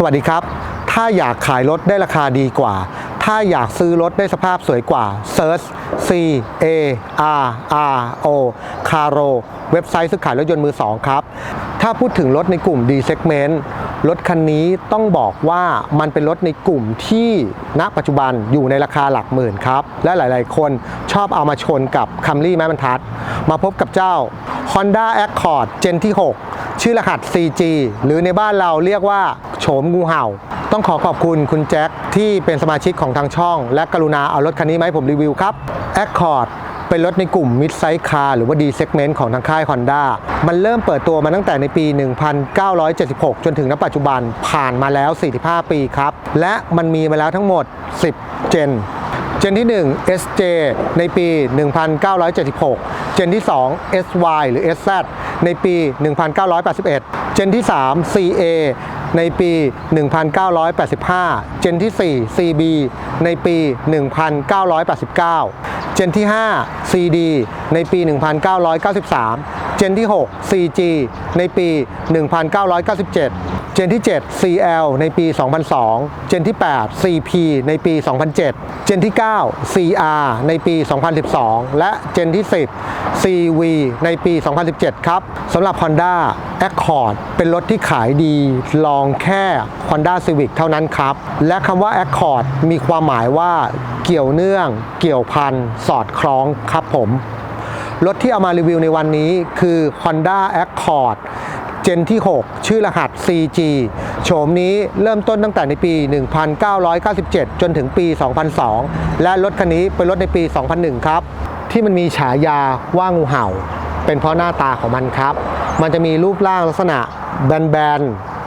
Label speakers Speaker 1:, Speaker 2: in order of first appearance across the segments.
Speaker 1: สวัสดีครับ ถ้าอยากขายรถได้ราคาดีกว่า ถ้าอยากซื้อรถได้สภาพสวยกว่า Search C A R R O Caro เว็บไซต์ซื้อขายรถยนต์มือสองครับ ถ้าพูดถึงรถในกลุ่ม D segment รถคันนี้ต้องบอกว่ามันเป็นรถในกลุ่มที่ณปัจจุบันอยู่ในราคาหลักหมื่นครับ และหลายๆ คนชอบเอามาชนกับ Camry แม่บรรทัด มาพบกับเจ้า Honda Accord Gen ที่ 6 ชื่อรหัส CG หรือในบ้านเราเรียกว่าโฉมงูเห่า ต้องขอขอบคุณคุณแจ็คที่เป็นสมาชิกของทางช่อง และกรุณาเอารถคันนี้มาให้ผมรีวิวครับ Accord เป็นรถในกลุ่ม Mid Size Car หรือว่า D Segment ของทางค่าย Honda มันเริ่มเปิดตัวมาตั้งแต่ในปี 1976 จนถึงณปัจจุบันผ่านมาแล้ว 45 ปีครับ และมันมีมาแล้วทั้งหมด 10 เจน เจนที่ 1 SJ ในปี 1976 เจนที่ 2 SY หรือ SZ ในปี 1981 เจนที่ 3 CA ในปี 1985 เจนที่ 4 CB ในปี 1989 เจนที่ 5 CD ในปี 1993 เจนที่ 6 CG ในปี 1997 จนที่ 7 CL ในปี 2002 เจนที่ 8 CP ในปี 2007 เจนที่ 9 CR ในปี 2012 และเจนที่ 10 CV ในปี 2017 ครับสำหรับ Honda Accord เป็นรถที่ขายดีลองแค่ Honda Civic เท่านั้นครับ และคำว่า Accord มีความหมายว่าเกี่ยวเนื่อง เกี่ยวพัน สอดคล้องครับผม รถที่เอามารีวิวในวันนี้คือ Honda Accord จนที่ 6 ชื่อรหัส CG โฉมนี้เริ่มต้นตั้งแต่ในปี 1997 จนถึงปี 2002 และรถคันนี้เป็นรถในปี 2001 ครับ ที่มันมีฉายาว่างูเห่า เป็นเพราะหน้าตาของมันครับ มันจะมีรูปร่างลักษณะแบน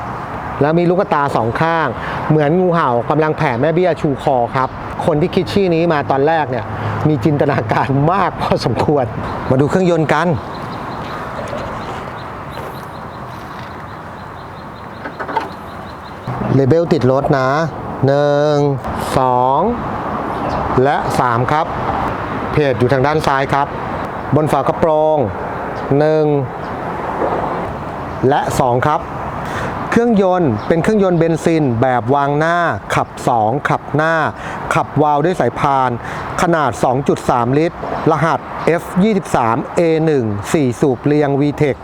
Speaker 1: ๆ แล้วมีลูกตาสองข้าง เหมือนงูเห่ากำลังแผ่แม่เบี้ยชูคอครับ คนที่คิดชื่อนี้มาตอนแรกเนี่ยมีจินตนาการมากพอสมควร มาดูเครื่องยนต์กัน เลเบลติดรถนะ 1 2 และ 3 ครับ เพจอยู่ทางด้านซ้ายครับ บนฝากระโปรง 1 และ 2 ครับ เครื่องยนต์เป็นเครื่องยนต์เบนซินแบบวางหน้า ขับ 2 ขับหน้า ขับวาล์วด้วยสายพาน ขนาด 2.3 ลิตร รหัส F23A1 4 สูบเรียง VTEC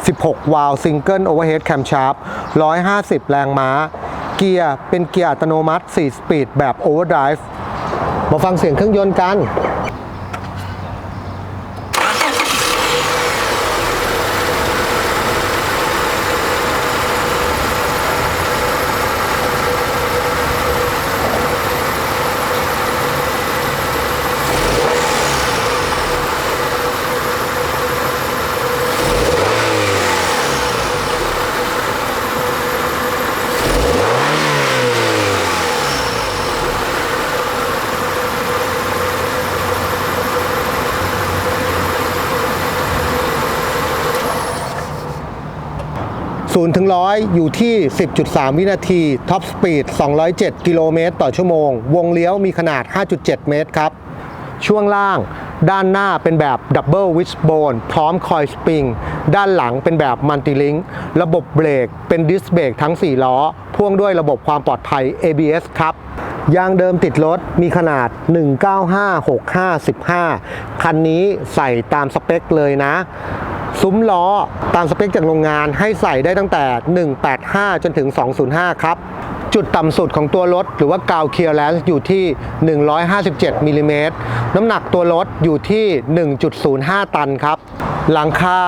Speaker 1: 16 วาล์วซิงเกิลโอเวอร์เฮดแคมชาร์ป150 แรงม้า เกียร์เป็นเกียร์อัตโนมัติ 4 สปีดแบบโอเวอร์ไดฟ์มาฟังเสียงเครื่องยนต์กัน 0ถึง100 อยู่ที่ 10.3 วินาที ท็อปสปีด 207 กิโลเมตรต่อชั่วโมง วงเลี้ยวมีขนาด 5.7 เมตรครับ ช่วงล่าง ด้านหน้าเป็นแบบดับเบิลวิชโบนพร้อมคอยสปริง ด้านหลังเป็นแบบมัลติลิงระบบเบรกเป็นดิสเบรกทั้ง 4 ล้อ พ่วงด้วยระบบความปลอดภัย ABS ครับยางเดิมติดรถมีขนาด 1956515 คันนี้ใส่ตามสเปคเลยนะ ซุ้มล้อตามสเปคจากโรงงานให้ใส่ได้ตั้งแต่ 185 จนถึง 205 ครับ จุดต่ำสุดของตัวรถ หรือว่ากาวเคลียร์แลนซ์อยู่ที่ 157มิลลิเมตรน้ำหนักตัวรถอยู่ที่ 1.05 ตันครับหลังคา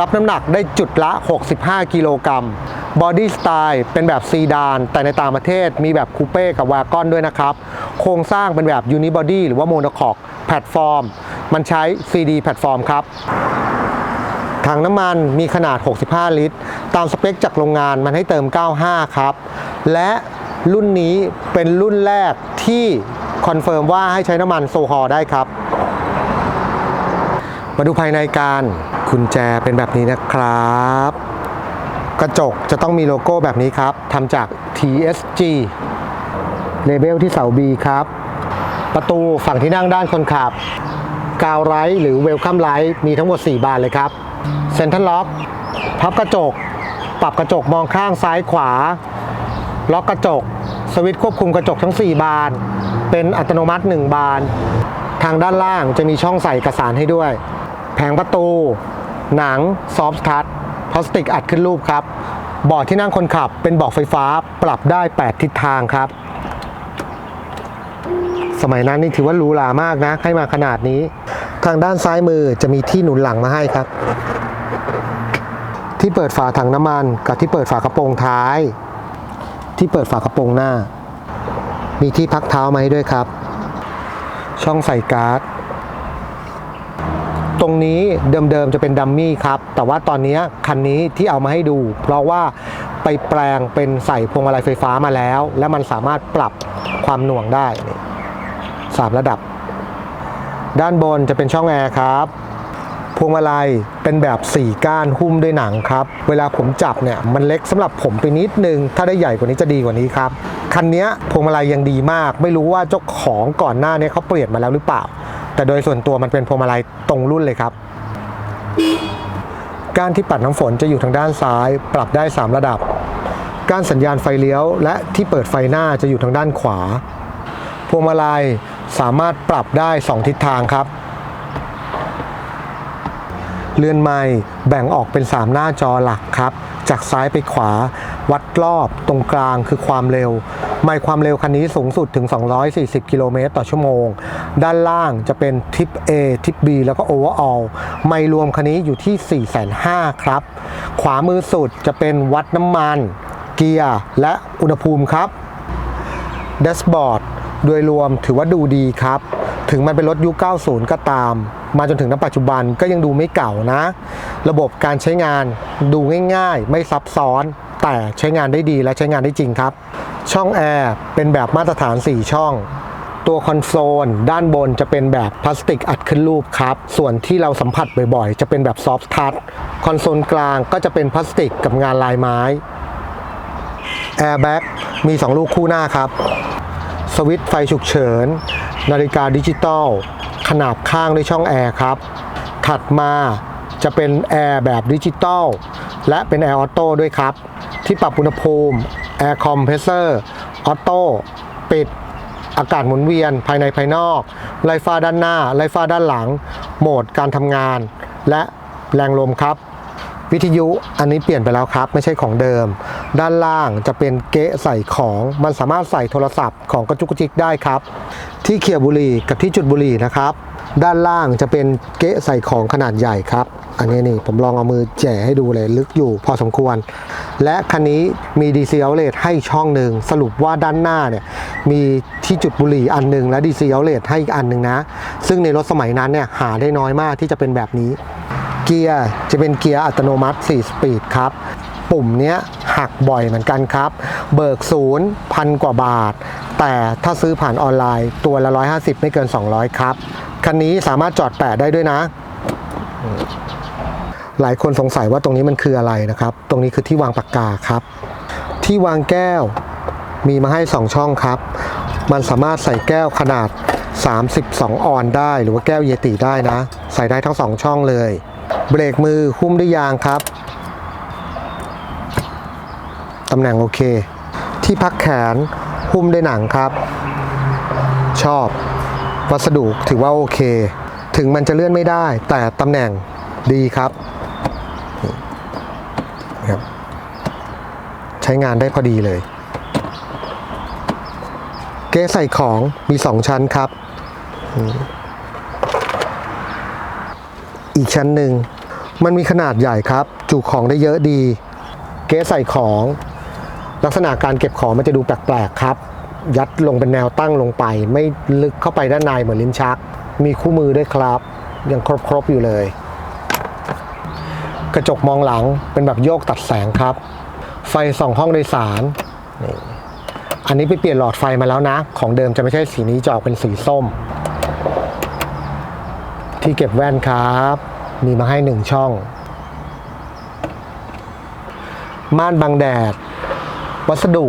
Speaker 1: รับน้ำหนักได้จุดละ 65 กิโลกรัมบอดี้สไตล์เป็นแบบซีดาน แต่ในต่างประเทศมีแบบคูเป้กับวากอนด้วยนะครับ โครงสร้างเป็นแบบยูนิบอดี้หรือว่าโมโนคอกแพลตฟอร์ม มันใช้ CD แพลตฟอร์มครับ ถังน้ำมันมีขนาด 65 ลิตร ตามสเปคจากโรงงานมันให้เติม 95 ครับ และรุ่นนี้เป็นรุ่นแรกที่คอนเฟิร์มว่าให้ใช้น้ำมันโซฮอได้ครับ มาดูภายในการกุญแจเป็นแบบนี้นะครับ กระจกจะต้องมีโลโก้แบบนี้ครับทำจาก TSG เลเบลที่เสา B ครับ ประตูฝั่งที่นั่งด้านคนขับ กาวไลท์หรือเวลคัมไลท์มีทั้งหมด 4 บานเลยครับ เซ็นทรัลล็อกพับกระจก ปรับกระจกมองข้างซ้ายขวา ล็อกกระจก สวิตช์ควบคุมกระจกทั้ง 4 บาน เป็นอัตโนมัติ 1 บาน ทางด้านล่างจะมีช่องใส่เอกสารให้ด้วย แผงประตู หนัง ซอฟต์ทัชพลาสติกอัดขึ้นรูปครับเบาะที่นั่งคนขับเป็นเบาะไฟฟ้าปรับได้ 8 ทิศทางครับ สมัยนั้นนี่ถือว่าหรูหรามากนะ ให้มาขนาดนี้ ทางด้านซ้ายมือจะมีที่หนุนหลังมาให้ครับ ที่เปิดฝาถังน้ำมัน กับที่เปิดฝากระโปรงท้าย ที่เปิดฝากระโปรงหน้า มีที่พักเท้ามาให้ด้วยครับ ช่องใส่การ์ดตรงนี้เดิมๆจะเป็นดัมมี่ครับ แต่ว่าตอนนี้คันนี้ที่เอามาให้ดู เพราะว่าไปแปลงเป็นใส่พวงมาลัยไฟฟ้ามาแล้ว และมันสามารถปรับความหน่วงได้สามระดับ ด้านบนจะเป็นช่องแอร์ครับ พวงมาลัยเป็นแบบ 4 ก้านหุ้มด้วยหนังครับ เวลาผมจับเนี่ยมันเล็กสำหรับผมไปนิดนึง ถ้าได้ใหญ่กว่านี้จะดีกว่านี้ครับ คันนี้พวงมาลัยยังดีมาก ไม่รู้ว่าเจ้าของก่อนหน้านี้เขาเปลี่ยนมาแล้วหรือเปล่า แต่โดยส่วนตัวมันเป็นพวงมาลัยตรงรุ่นเลยครับก้านที่ปัดน้ำฝนจะอยู่ทางด้านซ้าย ปรับได้ 3 ระดับ ก้านสัญญาณไฟเลี้ยว และที่เปิดไฟหน้าจะอยู่ทางด้านขวา พวงมาลัย สามารถปรับได้ 2 ทิศทางครับเรือนไม้แบ่งออกเป็น 3 หน้าจอหลักครับ จากซ้ายไปขวา วัดรอบตรงกลางคือความเร็ว ไมล์ความเร็วคันนี้สูงสุดถึง 240 กิโลเมตรต่อชั่วโมง ด้านล่างจะเป็นทิป A ทิป B แล้วก็ Overall ไมล์รวมคันนี้อยู่ที่ 4,500ครับ ขวามือสุดจะเป็นวัดน้ำมัน เกียร์และอุณหภูมิครับแดชบอร์ด โดยรวมถือว่าดูดีครับ ถึงมันเป็นรถยุค 90 ก็ตาม มาจนถึงณปัจจุบันก็ยังดูไม่เก่านะ ระบบการใช้งานดูง่าย ๆ ไม่ซับซ้อน แต่ใช้งานได้ดีและใช้งานได้จริงครับ ช่องแอร์เป็นแบบมาตรฐาน 4 ช่องตัวคอนโซลด้านบนจะเป็นแบบพลาสติกอัดขึ้นรูปครับ ส่วนที่เราสัมผัสบ่อยๆ จะเป็นแบบซอฟต์ทัชคอนโซลกลางก็จะเป็นพลาสติกกับงานลายไม้แอร์แบ็กมี 2 ลูกคู่หน้าครับ สวิตช์ไฟฉุกเฉิน นาฬิกาดิจิตอล ขนาบข้างด้วยช่องแอร์ครับ ถัดมาจะเป็นแอร์แบบดิจิตอลและเป็นแอร์ออโต้ด้วยครับ ที่ปรับอุณหภูมิแอร์คอมเพรสเซอร์ออโต้ปิดอากาศหมุนเวียนภายในภายนอกไลฟ้าด้านหน้าไลฟ้าด้านหลัง โหมดการทำงาน และแรงลมครับ วิทยุอันนี้เปลี่ยนไปแล้วครับ ไม่ใช่ของเดิม ด้านล่างจะเป็นเกะใส่ของ มันสามารถใส่โทรศัพท์ของกระจุกกระจิกได้ครับ ที่เขี่ยบุหรี่กับที่จุดบุหรี่นะครับ ด้านล่างจะเป็นเกะใส่ของขนาดใหญ่ครับ อันนี้นี่ผมลองเอามือแจ่ให้ดูเลยลึกอยู่พอสมควร และคันนี้มี DC outlet ให้ช่องหนึ่งสรุปว่าด้านหน้าเนี่ยมีที่จุดบุหรี่อันหนึ่งและ DC outlet ให้อีกอันหนึ่งนะ ซึ่งในรถสมัยนั้นเนี่ยหาได้น้อยมากที่จะเป็นแบบนี้ เกียร์จะเป็นเกียร์อัตโนมัติ 4 สปีดครับ ปุ่มเนี้ยหักบ่อยเหมือนกันครับ เบิกศูนย์พันกว่าบาท แต่ถ้าซื้อผ่านออนไลน์ตัวละ 150 ไม่เกิน 200 ครับ คันนี้สามารถจอดแปะได้ด้วยนะ หลายคนสงสัยว่าตรงนี้มันคืออะไรนะครับ ตรงนี้คือที่วางปากกาครับ ที่วางแก้วมีมาให้ 2 ช่องครับ มันสามารถใส่แก้วขนาด 32 ออนได้ หรือว่าแก้วเยติได้นะ ใส่ได้ทั้ง 2 ช่องเลย เบรกมือหุ้มด้วยยางครับ ตำแหน่งโอเค ที่พักแขนหุ้มด้วยหนังครับ ชอบ วัสดุถือว่าโอเค ถึงมันจะเลื่อนไม่ได้ แต่ตำแหน่งดีครับครับใช้งานได้พอดีเลย เก๊ใส่ของมีสองชั้นครับอีกชั้นหนึ่ง มันมีขนาดใหญ่ครับ จุของได้เยอะดี เก๊ใส่ของ ลักษณะการเก็บของมันจะดูแปลกๆครับ ยัดลงเป็นแนวตั้งลงไป ไม่ลึกเข้าไปด้านในเหมือนลิ้นชัก มีคู่มือด้วยครับ ยังครบๆอยู่เลย กระจกมองหลังเป็นแบบโยกตัดแสงครับ ไฟส่องห้องโดยสารนี่อันนี้ไปเปลี่ยนหลอดไฟมาแล้วนะ ของเดิมจะไม่ใช่สีนี้จะออกเป็นสีส้ม ที่เก็บแว่นครับ มีมาให้หนึ่งช่อง ม่านบังแดด วัสดุ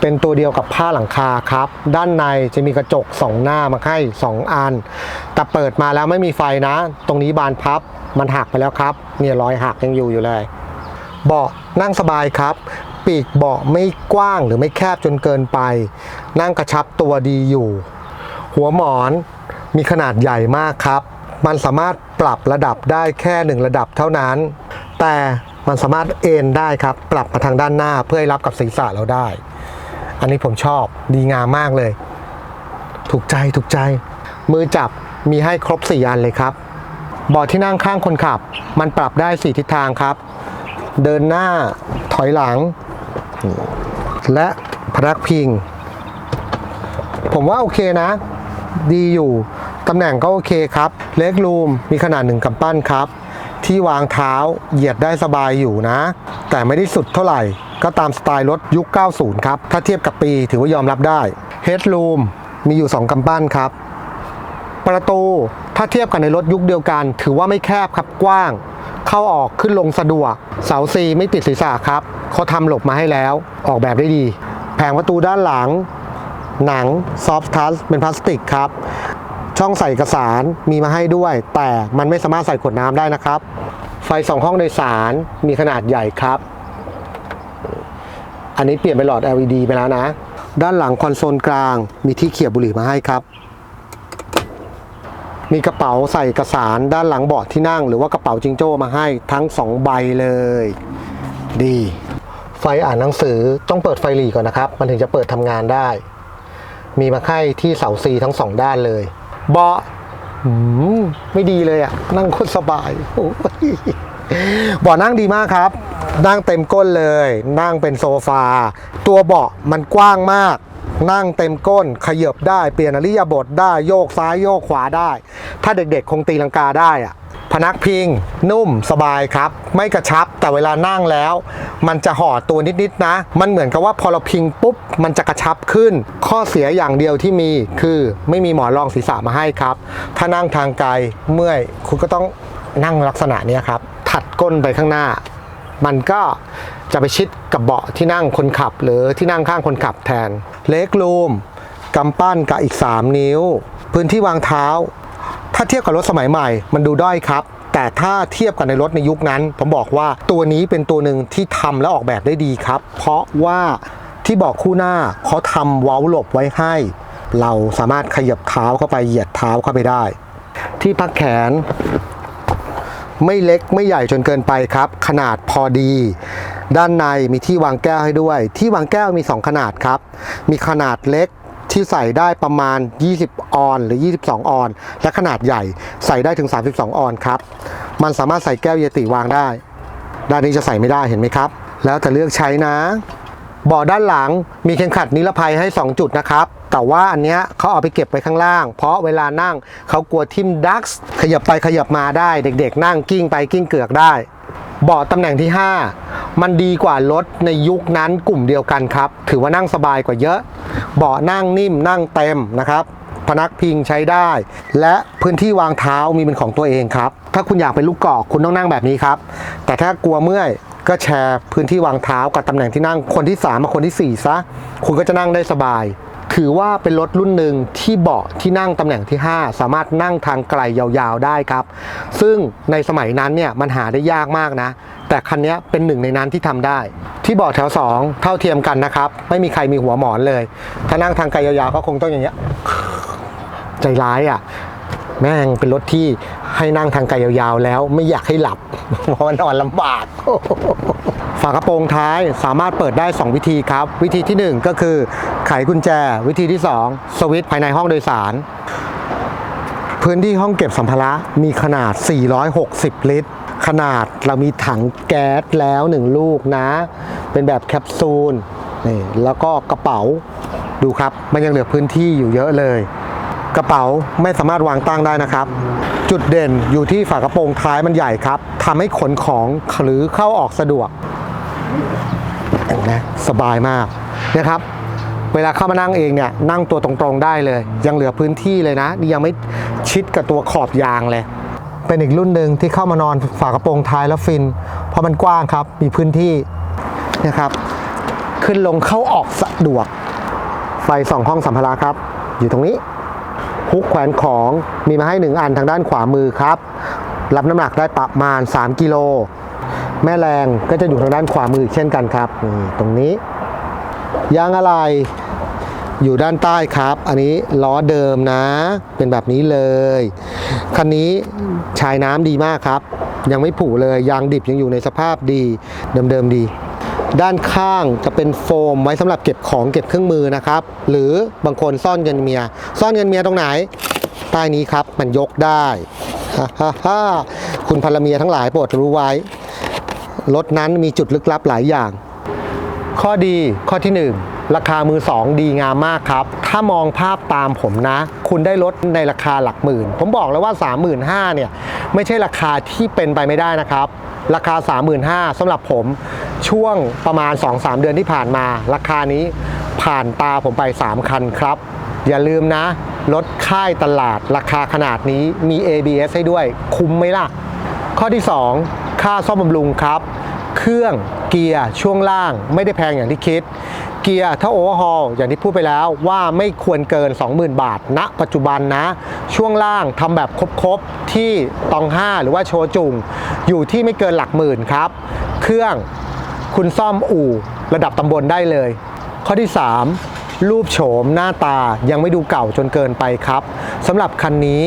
Speaker 1: เป็นตัวเดียวกับผ้าหลังคาครับ ด้านในจะมีกระจกสองหน้ามาให้สองอัน แต่เปิดมาแล้วไม่มีไฟนะ ตรงนี้บานพับ มันหักไปแล้วครับ เนี่ยรอยหักยังอยู่อยู่เลย เบาะนั่งสบายครับ ปีกเบาะไม่กว้างหรือไม่แคบจนเกินไป นั่งกระชับตัวดีอยู่ หัวหมอนมีขนาดใหญ่มากครับ มันสามารถ ปรับระดับได้แค่หนึ่งระดับเท่านั้น แต่มันสามารถเอนได้ครับ ปรับมาทางด้านหน้าเพื่อให้รับกับศีรษะเราได้ อันนี้ผมชอบดีงามมากเลย ถูกใจถูกใจ มือจับมีให้ครบ 4 อันเลยครับเบาะที่นั่งข้างคนขับ มันปรับได้ 4 ทิศทางครับ เดินหน้าถอยหลัง และพนักพิง ผมว่าโอเคนะ ดีอยู่ ตำแหน่งก็โอเคครับ เล็กรูมมีขนาดหนึ่งกำปั้นครับ ที่วางเท้าเหยียดได้สบายอยู่นะ แต่ไม่ได้สุดเท่าไหร่ ก็ตามสไตล์รถยุค 90 ครับ ถ้าเทียบกับปีถือว่ายอมรับได้เฮดรูมมีอยู่ 2กำปั้นครับ ประตูถ้าเทียบกันในรถยุคเดียวกัน ถือว่าไม่แคบครับกว้าง เข้าออกขึ้นลงสะดวก เสาซีไม่ติดศีรษะครับเขาทำหลบมาให้แล้วออกแบบได้ดี แผงประตูด้านหลัง หนังซอฟทัชเป็นพลาสติกครับ ช่องใส่เอกสารมีมาให้ด้วย แต่มันไม่สามารถใส่ขวดน้ำได้นะครับ ไฟสองห้องโดยสารมีขนาดใหญ่ครับ อันนี้เปลี่ยนเป็นหลอด LED ไปแล้วนะ ด้านหลังคอนโซลกลางมีที่เขี่ยบุหรี่มาให้ครับมีกระเป๋าใส่เอกสารด้านหลังเบาะที่นั่ง หรือว่ากระเป๋าจิงโจ้มาให้ทั้ง 2 ใบเลย ดี ไฟอ่านหนังสือต้องเปิดไฟหลีก่อนนะครับ มันถึงจะเปิดทำงานได้ มีมาให้ที่เสาซีทั้งสองด้านเลย เบาะไม่ดีเลยอะนั่งโคตรสบายโอ้ยเบาะนั่งดีมากครับ นั่งเต็มก้นเลย นั่งเป็นโซฟา ตัวเบาะมันกว้างมากนั่งเต็มก้นขยบได้ เปลี่ยนอริยาบทได้โยกซ้ายโยกขวาได้ ถ้าเด็กๆ คงตีลังกาได้อะ พนักพิง นุ่มสบายครับ ไม่กระชับแต่เวลานั่งแล้ว มันจะห่อตัวนิดๆนะ มันเหมือนกับว่าพอเราพิงปุ๊บ มันจะกระชับขึ้น ข้อเสียอย่างเดียวที่มีคือไม่มีหมอนรองศีรษะมาให้ครับ ถ้านั่งทางไกลเมื่อยคุณก็ต้องนั่งลักษณะนี้ครับ ถัดก้นไปข้างหน้า มันก็จะไปชิดกับเบาะที่นั่งคนขับ หรือที่นั่งข้างคนขับแทน เล็กรูมกำปั้นกับอีก 3 นิ้ว พื้นที่วางเท้า ถ้าเทียบกับรถสมัยใหม่ มันดูด้อยครับ แต่ถ้าเทียบกับในรถในยุคนั้น ผมบอกว่าตัวนี้เป็นตัวหนึ่งที่ทำและออกแบบได้ดีครับ เพราะว่าที่บอกคู่หน้าเขาทำเว้าหลบไว้ให้ เราสามารถขยับเท้าเข้าไปเหยียดเท้าเข้าไปได้ ที่พักแขน ไม่เล็กไม่ใหญ่จนเกินไปครับ ขนาดพอดี ด้านในมีที่วางแก้วให้ด้วย ที่วางแก้วมี 2 ขนาดครับ มีขนาดเล็ก ที่ใส่ได้ประมาณ 20 ออนหรือ 22 ออน และขนาดใหญ่ใส่ได้ถึง 32 ออนครับ มันสามารถใส่แก้วเยติวางได้ ด้านนี้จะใส่ไม่ได้เห็นไหมครับ แล้วแต่เลือกใช้นะบาะด้านหลังมีเข็มขัดนิรภัยให้ 2 จุดนะครับ แต่ว่าอันเนี้ยเขาเอาไปเก็บไว้ข้างล่าง เพราะเวลานั่งเขากลัวทิ่มดักส์ขยับไปขยับมาได้ เด็กๆ นั่งกิ้งไปกิ้งเกือกได้ เบาะตำแหน่งที่ 5 มันดีกว่ารถในยุคนั้นกลุ่มเดียวกันครับ ถือว่านั่งสบายกว่าเยอะ เบาะนั่งนิ่มนั่งเต็มนะครับ พนักพิงใช้ได้ และพื้นที่วางเท้ามีเป็นของตัวเองครับ ถ้าคุณอยากเป็นลูกกอกคุณต้องนั่งแบบนี้ครับ แต่ถ้ากลัวเมื่อยก็แชร์พื้นที่วางเท้ากับตำแหน่งที่นั่งคนที่3มาคนทีสี่4ซะคุณก็จะนั่งได้สบาย ถือว่าเป็นรถรุ่นหนึ่งที่เบาะที่นั่งตำแหน่งที่ 5 สามารถนั่งทางไกลยาวๆได้ครับ ซึ่งในสมัยนั้นเนี่ยมันหาได้ยากมากนะ แต่คันนี้เป็นหนึ่งในนั้นที่ทำได้ ที่เบาะแถว 2 เท่าเทียมกันนะครับ ไม่มีใครมีหัวหมอนเลย ถ้านั่งทางไกลยาวๆก็คงต้องอย่างเงี้ยใจร้ายอะแม่งเป็นรถที่ ให้นั่งทางไกลยาวๆ แล้วไม่อยากให้หลับ เพราะมันนอนลำบาก ฝากระโปรงท้ายสามารถเปิดได้ 2 วิธีครับ วิธีที่ 1 ก็คือไขกุญแจ วิธีที่ 2 สวิตช์ภายในห้องโดยสาร พื้นที่ห้องเก็บสัมภาระมีขนาด 460 ลิตร ขนาดเรามีถังแก๊สแล้ว 1 ลูกนะ เป็นแบบแคปซูลนี่แล้วก็กระเป๋าดูครับ มันยังเหลือพื้นที่อยู่เยอะเลย กระเป๋าไม่สามารถวางตั้งได้นะครับ จุดเด่นอยู่ที่ฝากระโปรงท้ายมันใหญ่ครับทำให้ขนของหรือเข้าออกสะดวกนไหมสบายมากนะครับเวลาเข้ามานั่งเองเนี่ยนั่งตัวตรงๆได้เลย ยังเหลือพื้นที่เลยนะ นี่ยังไม่ชิดกับตัวขอบยางเลย เป็นอีกรุ่นหนึ่งที่เข้ามานอนฝากระโปรงท้ายแล้วฟิน เพราะมันกว้างครับมีพื้นที่นะครับ ขึ้นลงเข้าออกสะดวก ไฟสองห้องสัมภาระครับ อยู่ตรงนี้ ฮุกแขวนของมีมาให้ 1 อันทางด้านขวามือครับ รับน้ำหนักได้ประมาณ 3 กิโล แม่แรงก็จะอยู่ทางด้านขวามือเช่นกันครับนี่ตรงนี้ยางอะไรอยู่ด้านใต้ครับ อันนี้ล้อเดิมนะ เป็นแบบนี้เลย คันนี้ชายน้ำดีมากครับ ยังไม่ผุเลย ยางดิบยังอยู่ในสภาพดี เดิมๆดี ด้านข้างจะเป็นโฟมไว้สำหรับเก็บของเก็บเครื่องมือนะครับ หรือบางคนซ่อนเงินเมีย ซ่อนเงินเมียตรงไหน ใต้นี้ครับมันยกได้ฮ่าฮ่าฮ่าคุณภรรเมียทั้งหลายโปรดรู้ไว้ รถนั้นมีจุดลึกลับหลายอย่าง ข้อดีข้อที่ 1ราคามือ2ดีงามมากครับ ถ้ามองภาพตามผมนะ คุณได้รถในราคาหลักหมื่น ผมบอกแล้วว่า 35,000เนี่ย ไม่ใช่ราคาที่เป็นไปไม่ได้นะครับ ราคา 35,000สำหรับผม ช่วงประมาณ 2-3 เดือนที่ผ่านมา ราคานี้ผ่านตาผมไป 3 คันครับ อย่าลืมนะรถค่ายตลาดราคาขนาดนี้มี ABS ให้ด้วย คุ้มไหมล่ะ ข้อที่ 2 ค่าซ่อมบำรุงครับ เครื่องเกียร์ช่วงล่างไม่ได้แพงอย่างที่คิด เกียร์ถ้าโอเวอร์ฮอลอย่างที่พูดไปแล้วว่าไม่ควรเกิน 20,000 บาทณปัจจุบันนะ ช่วงล่างทำแบบครบๆ ที่ตอง5หรือว่าโชจุง อยู่ที่ไม่เกินหลักหมื่นครับ เครื่อง คุณซ่อมอู่ระดับตำบลได้เลย ข้อที่ 3 รูปโฉมหน้าตายังไม่ดูเก่าจนเกินไปครับสำหรับคันนี้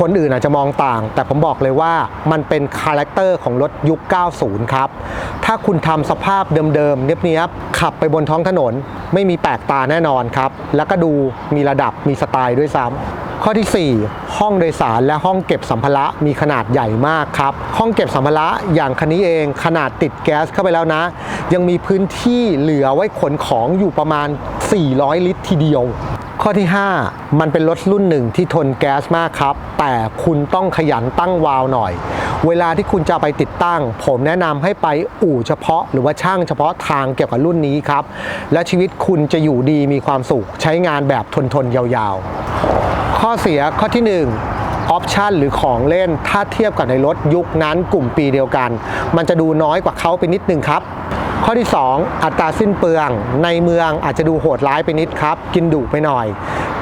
Speaker 1: คนอื่นอาจจะมองต่าง แต่ผมบอกเลยว่ามันเป็นคาแรคเตอร์ของรถยุค 90 ครับ ถ้าคุณทำสภาพเดิมๆ เนียบๆ ขับไปบนท้องถนน ไม่มีแปลกตาแน่นอนครับ แล้วก็ดูมีระดับมีสไตล์ด้วยซ้ำ ข้อที่ 4 ห้องโดยสารและห้องเก็บสัมภาระมีขนาดใหญ่มากครับ ห้องเก็บสัมภาระอย่างคันนี้เองขนาดติดแก๊สเข้าไปแล้วนะ ยังมีพื้นที่เหลือไว้ขนของอยู่ประมาณ 400 ลิตรทีเดียวข้อที่ 5 มันเป็นรถรุ่นหนึ่งที่ทนแก๊สมากครับ แต่คุณต้องขยันตั้งวาล์วหน่อย เวลาที่คุณจะไปติดตั้ง ผมแนะนำให้ไปอู่เฉพาะ หรือว่าช่างเฉพาะทางเกี่ยวกับรุ่นนี้ครับ และชีวิตคุณจะอยู่ดีมีความสุข ใช้งานแบบทนทนยาวๆ เสียข้อที่ 1ออปชันหรือของเล่นถ้าเทียบกับในรถยุคนั้นกลุ่มปีเดียวกัน มันจะดูน้อยกว่าเขาไปนิดนึงครับ ข้อที่ 2 อัตราสิ้นเปลือง ในเมืองอาจจะดูโหดร้ายไปนิดครับ กินดุไปหน่อย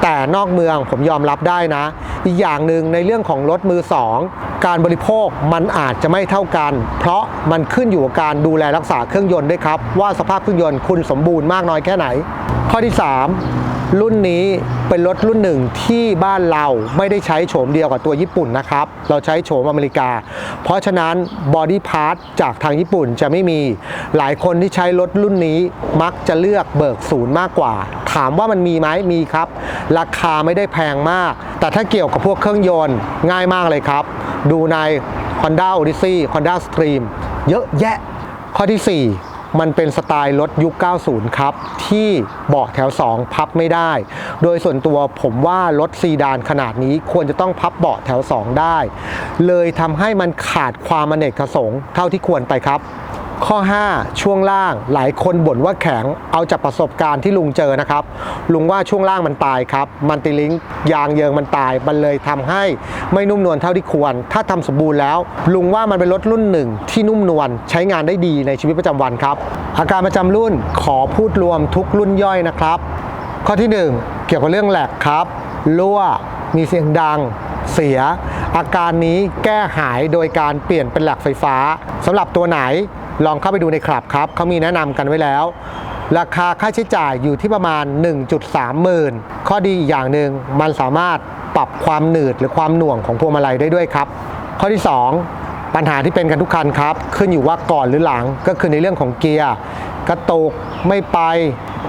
Speaker 1: แต่นอกเมืองผมยอมรับได้นะ อีกอย่างหนึ่งในเรื่องของรถมือ 2 การบริโภคมันอาจจะไม่เท่ากัน เพราะมันขึ้นอยู่กับการดูแลรักษาเครื่องยนต์ด้วยครับ ว่าสภาพเครื่องยนต์คุณสมบูรณ์มากน้อยแค่ไหน ข้อที่ 3 รุ่นนี้เป็นรถรุ่นหนึ่งที่บ้านเราไม่ได้ใช้โฉมเดียวกับตัวญี่ปุ่นนะครับ เราใช้โฉมอเมริกา เพราะฉะนั้นบอดี้พาร์ทจากทางญี่ปุ่นจะไม่มีหลายคนที่ใช้รถรุ่นนี้มักจะเลือกเบิกศูนย์มากกว่า ถามว่ามันมีไหมมีครับ ราคาไม่ได้แพงมาก แต่ถ้าเกี่ยวกับพวกเครื่องยนต์ง่ายมากเลยครับ ดูใน Honda Odyssey Honda Stream เยอะแยะข้อที่ 4 มันเป็นสไตล์รถยุค 90 ครับ ที่เบาะแถว 2 พับไม่ได้ โดยส่วนตัวผมว่ารถซีดานขนาดนี้ควรจะต้องพับเบาะแถว 2 ได้ เลยทำให้มันขาดความอเนกประสงค์เท่าที่ควรไปครับ ข้อ 5 ช่วงล่างหลายคนบ่นว่าแข็งเอาจากประสบการณ์ที่ลุงเจอนะครับ ลุงว่าช่วงล่างมันตายครับ มันติลิงยางเยิงมันตาย มันเลยทำให้ไม่นุ่มนวลเท่าที่ควร ถ้าทำสมบูรณ์แล้ว ลุงว่ามันเป็นรถรุ่นหนึ่งที่นุ่มนวลใช้งานได้ดีในชีวิตประจำวันครับ อาการประจำรุ่นขอพูดรวมทุกรุ่นย่อยนะครับ ข้อที่ 1 เกี่ยวกับเรื่องแหลกครับรั่วมีเสียงดังเสีย อาการนี้แก้หายโดยการเปลี่ยนเป็นแหลกไฟฟ้าสำหรับตัวไหน ลองเข้าไปดูในคลับครับเขามีแนะนำกันไว้แล้ว ราคาค่าใช้จ่ายอยู่ที่ประมาณ 1.3หมื่นข้อดีอีกอย่างหนึ่งมันสามารถปรับความหนืดหรือความหน่วงของพวงมาลัยได้ด้วยครับ ข้อที่ 2 ปัญหาที่เป็นกันทุกคันครับ ขึ้นอยู่ว่าก่อนหรือหลังก็คือในเรื่องของเกียร์กระตุกไม่ไป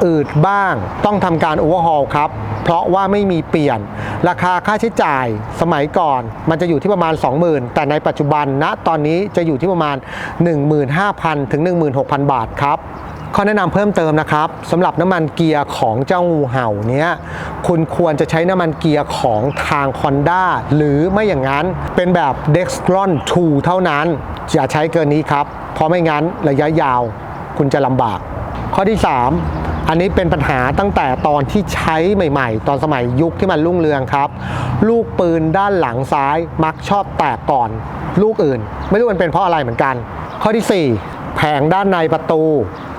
Speaker 1: อืดบ้าง ต้องทำการโอเวอร์ฮอลครับ เพราะว่าไม่มีเปลี่ยน ราคาค่าใช้จ่ายสมัยก่อน มันจะอยู่ที่ประมาณ 20,000 แต่ในปัจจุบันณตอนนี้จะอยู่ที่ประมาณ 15,000 ถึง 16,000 บาทครับข้อแนะนำเพิ่มเติมนะครับสำหรับน้ำมันเกียร์ของเจ้างูเห่าเนี้ยคุณควรจะใช้น้ำมันเกียร์ของทาง Honda หรือไม่อย่างนั้นเป็นแบบ Dextron 2 เท่านั้น อย่าใช้เกินนี้ครับ เพราะไม่งั้นระยะยาวคุณจะลำบาก ข้อที่ 3 อันนี้เป็นปัญหาตั้งแต่ตอนที่ใช้ใหม่ ๆ ตอนสมัยยุคที่มันรุ่งเรืองครับ ลูกปืนด้านหลังซ้ายมักชอบแตกก่อน ลูกอื่น ไม่รู้มันเป็นเพราะอะไรเหมือนกัน ข้อที่ 4 แผงด้านในประตู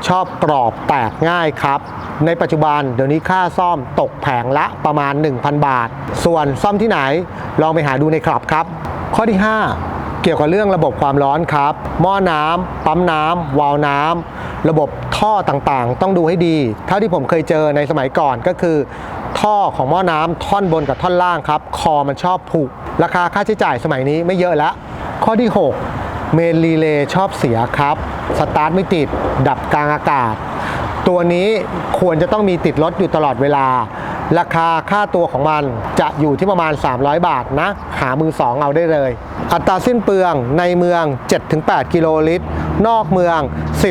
Speaker 1: ชอบกรอบแตกง่ายครับ ในปัจจุบันเดี๋ยวนี้ค่าซ่อมตกแผงละประมาณ 1,000 บาท ส่วนซ่อมที่ไหนลองไปหาดูในคลับครับ ข้อที่ 5 เกี่ยวกับเรื่องระบบความร้อนครับ หม้อน้ำปั๊มน้ำวาล์วน้ำระบบ ท่อต่างๆ ต้องดูให้ดี เท่าที่ผมเคยเจอในสมัยก่อนก็คือ ท่อของหม้อน้ำท่อนบนกับท่อนล่างครับ คอมันชอบผุราคาค่าใช้จ่ายสมัยนี้ไม่เยอะแล้วข้อที่ 6 เมนรีเลย์ชอบเสียครับ สตาร์ทไม่ติด ดับกลางอากาศ ตัวนี้ควรจะต้องมีติดรถอยู่ตลอดเวลา ราคาค่าตัวของมันจะอยู่ที่ประมาณ 300 บาทนะ หามือ 2 เอาได้เลย อัตราสิ้นเปลืองในเมือง 7-8 กิโลลิตร นอกเมือง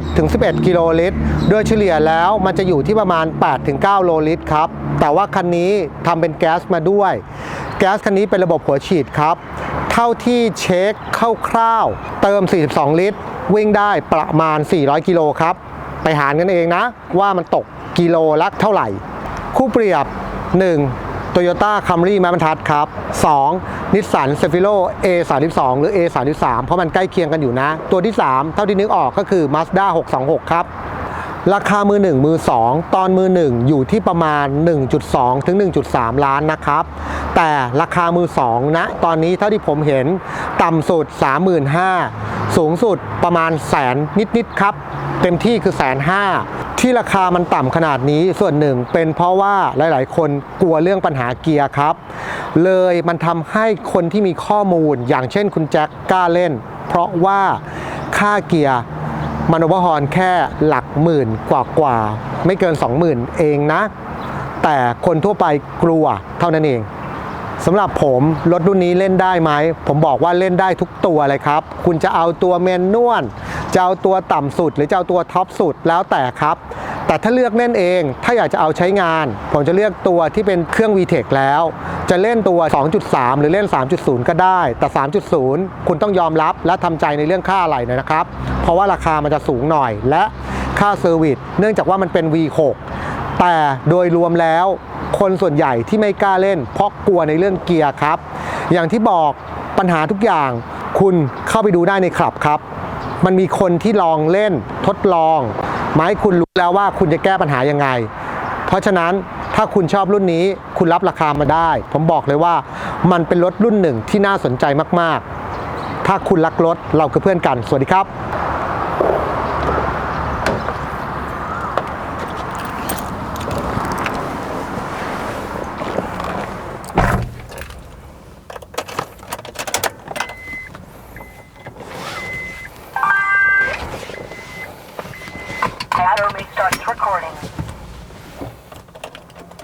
Speaker 1: 10-11 กิโลลิตร โดยเฉลี่ยแล้วมันจะอยู่ที่ประมาณ 8-9 โลลิตรครับ แต่ว่าคันนี้ทำเป็นแก๊สมาด้วย แก๊สคันนี้เป็นระบบหัวฉีดครับ เท่าที่เช็คคร่าวๆ เติม 42 ลิตร วิ่งได้ประมาณ 400 กิโลครับ ไปหารกันเองนะ ว่ามันตกกิโลละเท่าไหร่ คู่เปรียบ 1. Toyota Camry ไม้บรรทัดครับ 2. Nissan Cefiro A32 หรือ A33 เพราะมันใกล้เคียงกันอยู่นะ ตัวที่ 3 เท่าที่นึกออกก็คือ Mazda 626 ครับราคามือ 1 มือ 2 ตอนมือ 1 อยู่ที่ประมาณ 1.2 ถึง 1.3 ล้านนะครับ แต่ราคามือ2นะตอนนี้เท่าที่ผมเห็นต่ำสุด 35,000 สูงสุดประมาณแสนนิด ๆ ครับ เต็มที่คือแสนห้า ที่ราคามันต่ำขนาดนี้ส่วนหนึ่งเป็นเพราะว่าหลาย ๆ คนกลัวเรื่องปัญหาเกียร์ครับ เลยมันทำให้คนที่มีข้อมูลอย่างเช่นคุณแจ็คกล้าเล่น เพราะว่าค่าเกียร์มันโอเวอร์ฮอร์นแค่หลักหมื่นกว่ากว่าๆไม่เกิน 20,000 เองนะ แต่คนทั่วไปกลัวเท่านั้นเอง สำหรับผมรถรุ่นนี้เล่นได้ไหม ผมบอกว่าเล่นได้ทุกตัวเลยครับ คุณจะเอาตัวเมนนวลจะเอาตัวต่ำสุด หรือจะเอาตัวท็อปสุดแล้วแต่ครับ แต่ถ้าเลือกเล่นเอง ถ้าอยากจะเอาใช้งาน ผมจะเลือกตัวที่เป็นเครื่อง VTEC แล้ว จะเล่นตัว 2.3 หรือเล่น 3.0 ก็ได้ แต่ 3.0 คุณต้องยอมรับและทำใจในเรื่องค่าอะไรหน่อยนะครับ เพราะว่าราคามันจะสูงหน่อย และค่าเซอร์วิสเนื่องจากว่ามันเป็น V6 แต่โดยรวมแล้ว คนส่วนใหญ่ที่ไม่กล้าเล่น เพราะกลัวในเรื่องเกียร์ครับ อย่างที่บอกปัญหาทุกอย่างคุณเข้าไปดูได้ในคลับครับ มันมีคนที่ลองเล่นทดลองมาให้คุณรู้แล้วว่าคุณจะแก้ปัญหายังไง เพราะฉะนั้นถ้าคุณชอบรุ่นนี้คุณรับราคามาได้ ผมบอกเลยว่ามันเป็นรถรุ่นหนึ่งที่น่าสนใจมาก ๆ ถ้าคุณรักรถเราคือเพื่อนกัน สวัสดีครับ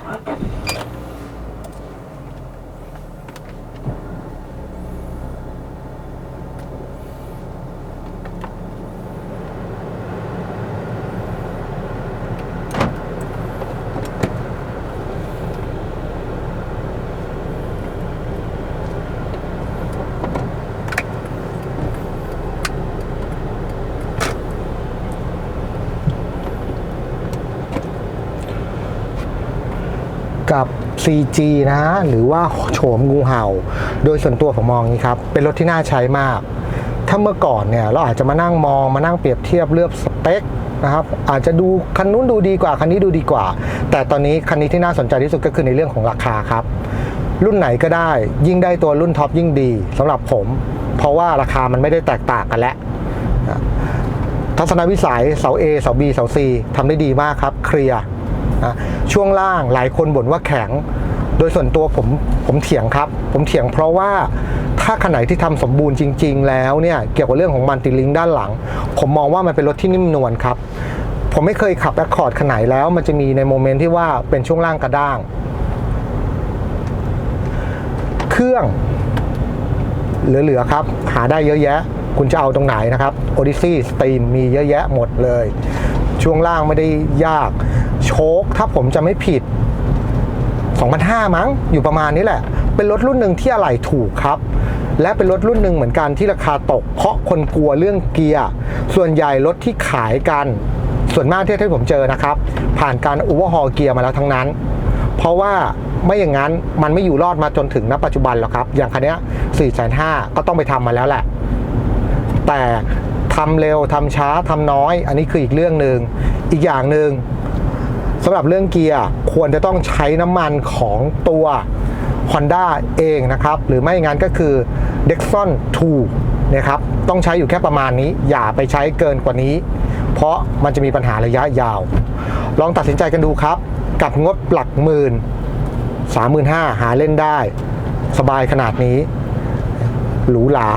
Speaker 1: Okay. CG นะ หรือว่าโฉมงูเห่า โดยส่วนตัวผมมองนี้ครับ เป็นรถที่น่าใช้มาก ถ้าเมื่อก่อนเนี่ย เราอาจจะมานั่งมองมานั่งเปรียบเทียบเลือกสเปคนะครับอาจจะดูคันนู้นดูดีกว่าคันนี้ดูดีกว่า แต่ตอนนี้คันนี้ที่น่าสนใจที่สุดก็คือในเรื่องของราคาครับ รุ่นไหนก็ได้ ยิ่งได้ตัวรุ่นท็อปยิ่งดีสำหรับผม เพราะว่าราคามันไม่ได้แตกต่างกันแล้วทัศนวิสัยเสา A เสา B เสา C ทำได้ดีมากครับเคลียร์ นะช่วงล่างหลายคนบ่นว่าแข็ง โดยส่วนตัวผมผมเถียงครับ ผมเถียงเพราะว่าถ้าขนาดที่ทำสมบูรณ์จริง ๆ แล้วเนี่ยเกี่ยวกับเรื่องของมันติลิงด้านหลัง ผมมองว่ามันเป็นรถที่นิ่มนวลครับ ผมไม่เคยขับแอคคอร์ดขนาดแล้ว มันจะมีในโมเมนต์ที่ว่าเป็นช่วงล่างกระด้าง เครื่อง เหลือๆครับ หาได้เยอะแยะ คุณจะเอาตรงไหนนะครับ Odyssey Steam มีเยอะแยะหมดเลย ช่วงล่างไม่ได้ยาก โชคถ้าผมจะไม่ผิด2,500มั้ง อยู่ประมาณนี้แหละ เป็นรถรุ่นหนึ่งที่อะไหล่ถูกครับ และเป็นรถรุ่นหนึ่งเหมือนกันที่ราคาตก เพราะคนกลัวเรื่องเกียร์ ส่วนใหญ่รถที่ขายกัน ส่วนมากที่ที่ผมเจอนะครับ ผ่านการอุเวอร์ฮอลเกียร์มาแล้วทั้งนั้น เพราะว่าไม่อย่างนั้นมันไม่อยู่รอดมาจนถึงณปัจจุบันหรอกครับ อย่างคันนี้ย4 5 0 0ก็ต้องไปทำมาแล้วแหละ แต่ทำเร็วทำช้าทำน้อย อันนี้คืออีกเรื่องหนึ่งอีกอย่างหนึ่ง สำหรับเรื่องเกียร์ควรจะต้องใช้น้ำมันของตัว Honda เองนะครับ หรือไม่งั้นก็คือ Dexon 2นะครับต้องใช้อยู่แค่ประมาณนี้ อย่าไปใช้เกินกว่านี้ เพราะมันจะมีปัญหาระยะยาว ลองตัดสินใจกันดูครับ กับงบหลักหมื่น35,000หาเล่นได้ สบายขนาดนี้หรูหรา